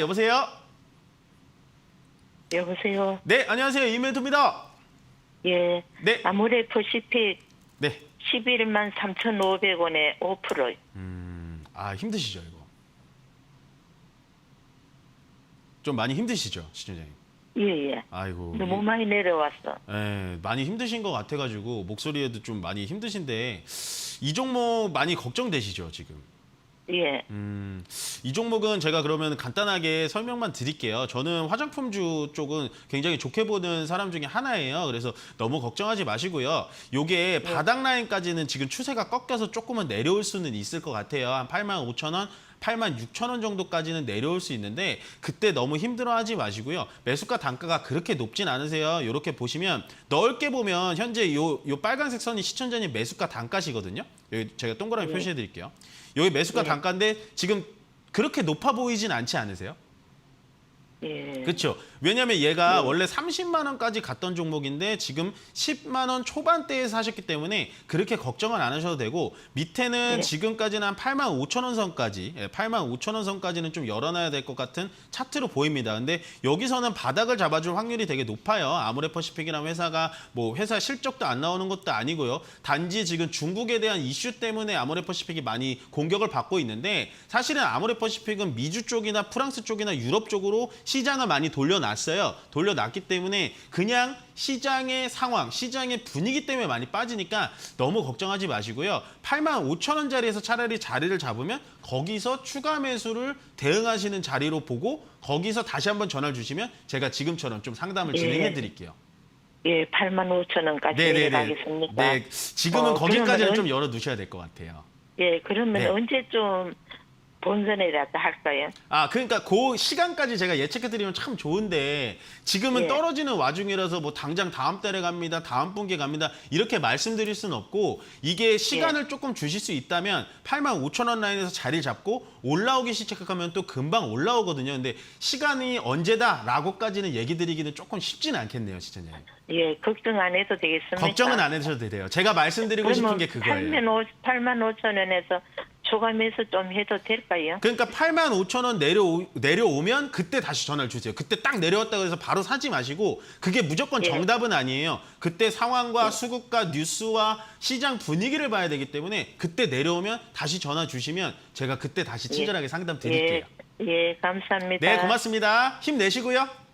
여보세요? 여보세요. 네, 안녕하세요. 이멘토입니다. 예. 네. 아모레 퍼시픽 네. 11만 3,500원에 5%. 음, 아, 힘드시죠, 이거? 좀 많이 힘드시죠, 시청자님? 예, 예. 아이고. 너무 많이 내려왔어. 예, 많이 힘드신 것 같아 가지고 목소리에도 좀 많이 힘드신데 이 종목 많이 걱정되시죠, 지금? 예. 음, 이 종목은 제가 그러면 간단하게 설명만 드릴게요. 저는 화장품주 쪽은 굉장히 좋게 보는 사람 중에 하나예요. 그래서 너무 걱정하지 마시고요. 요게 바닥 라인까지는 지금 추세가 꺾여서 조금은 내려올 수는 있을 것 같아요. 한 8만 5천 원, 8만 6천 원 정도까지는 내려올 수 있는데 그때 너무 힘들어하지 마시고요. 매수가 단가가 그렇게 높진 않으세요. 이렇게 보시면 넓게 보면 현재 요, 요 빨간색 선이 시청자님 매수가 단가시거든요. 여기 제가 동그라미 네. 표시해 드릴게요. 여기 매수가 네. 단가인데 지금 그렇게 높아 보이진 않지 않으세요? 예. 그렇죠. 왜냐하면 얘가 원래 30만 원까지 갔던 종목인데 지금 10만 원 초반대에 사셨기 때문에 그렇게 걱정은 안 하셔도 되고 밑에는 네. 지금까지는 한 8만 5천 원 선까지, 예, 8만 5천 원 선까지는 좀 열어놔야 될 것 같은 차트로 보입니다. 근데 여기서는 바닥을 잡아줄 확률이 되게 높아요. 아모레퍼시픽이라는 회사가 뭐 회사 실적도 안 나오는 것도 아니고요. 단지 지금 중국에 대한 이슈 때문에 아모레퍼시픽이 많이 공격을 받고 있는데 사실은 아모레퍼시픽은 미주 쪽이나 프랑스 쪽이나 유럽 쪽으로 시장을 많이 돌려 놨어요. 돌려놨기 때문에 그냥 시장의 상황, 시장의 분위기 때문에 많이 빠지니까 너무 걱정하지 마시고요. 8만 5천 원짜리에서 차라리 자리를 잡으면 거기서 추가 매수를 대응하시는 자리로 보고 거기서 다시 한번 전화를 주시면 제가 지금처럼 좀 상담을 예. 진행해 드릴게요. 예, 8만 5천 원까지 내려가겠습니까? 네, 지금은 어, 거기까지는 그러면은- 좀 열어 두셔야 될 것 같아요. 예, 그러면 네. 언제 좀 본선이라도 할까요? 아, 그러니까 그 시간까지 제가 예측해 드리면 참 좋은데 지금은 예. 떨어지는 와중이라서 뭐 당장 다음 달에 갑니다. 다음 분기에 갑니다. 이렇게 말씀드릴 수는 없고 이게 시간을 조금 주실 수 있다면 8만 5천 원 라인에서 자리 잡고 올라오기 시작하면 또 금방 올라오거든요. 근데 시간이 언제다라고까지는 얘기 드리기는 조금 쉽지는 않겠네요, 시청자님. 예, 걱정 안 해도 되겠습니까? 걱정은 안 해주셔도 돼요. 제가 말씀드리고 싶은 게 그거예요. 8만 5, 8만 5천 원에서 매수 좀 해도 될까요? 그러니까 8만 5천 원 내려오, 내려오면 그때 다시 전화를 주세요. 그때 딱 내려왔다고 해서 바로 사지 마시고 그게 무조건 예. 정답은 아니에요. 그때 상황과 수급과 뉴스와 시장 분위기를 봐야 되기 때문에 그때 내려오면 다시 전화 주시면 제가 그때 다시 친절하게 상담 드릴게요. 예, 예, 감사합니다. 네, 고맙습니다. 힘내시고요.